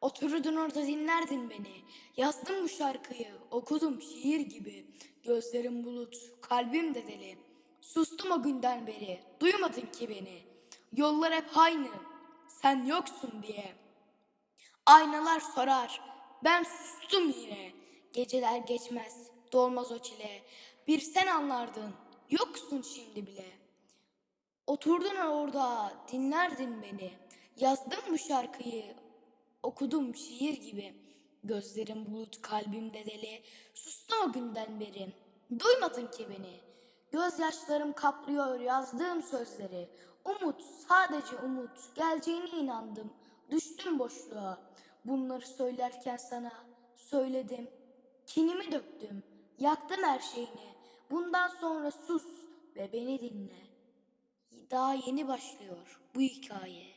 Otururdun orada dinlerdin beni. Yazdım bu şarkıyı, okudum şiir gibi. Gözlerim bulut, kalbim de deli. Sustum o günden beri, duymadın ki beni. Yollar hep aynı, sen yoksun diye. Aynalar sorar, ben sustum yine. Geceler geçmez, dolmaz o çile. Bir sen anlardın, yoksun şimdi bile. Oturdun orada, dinlerdin beni. Yazdım bu şarkıyı, okudum şiir gibi. Gözlerim bulut, kalbimde deli. Sustum o günden beri. Duymadın ki beni. Gözyaşlarım kaplıyor yazdığım sözleri. Umut, sadece umut. Geleceğine inandım. Düştüm boşluğa. Bunları söylerken sana söyledim. Kinimi döktüm. Yaktım her şeyini. Bundan sonra sus ve beni dinle. Daha yeni başlıyor bu hikaye.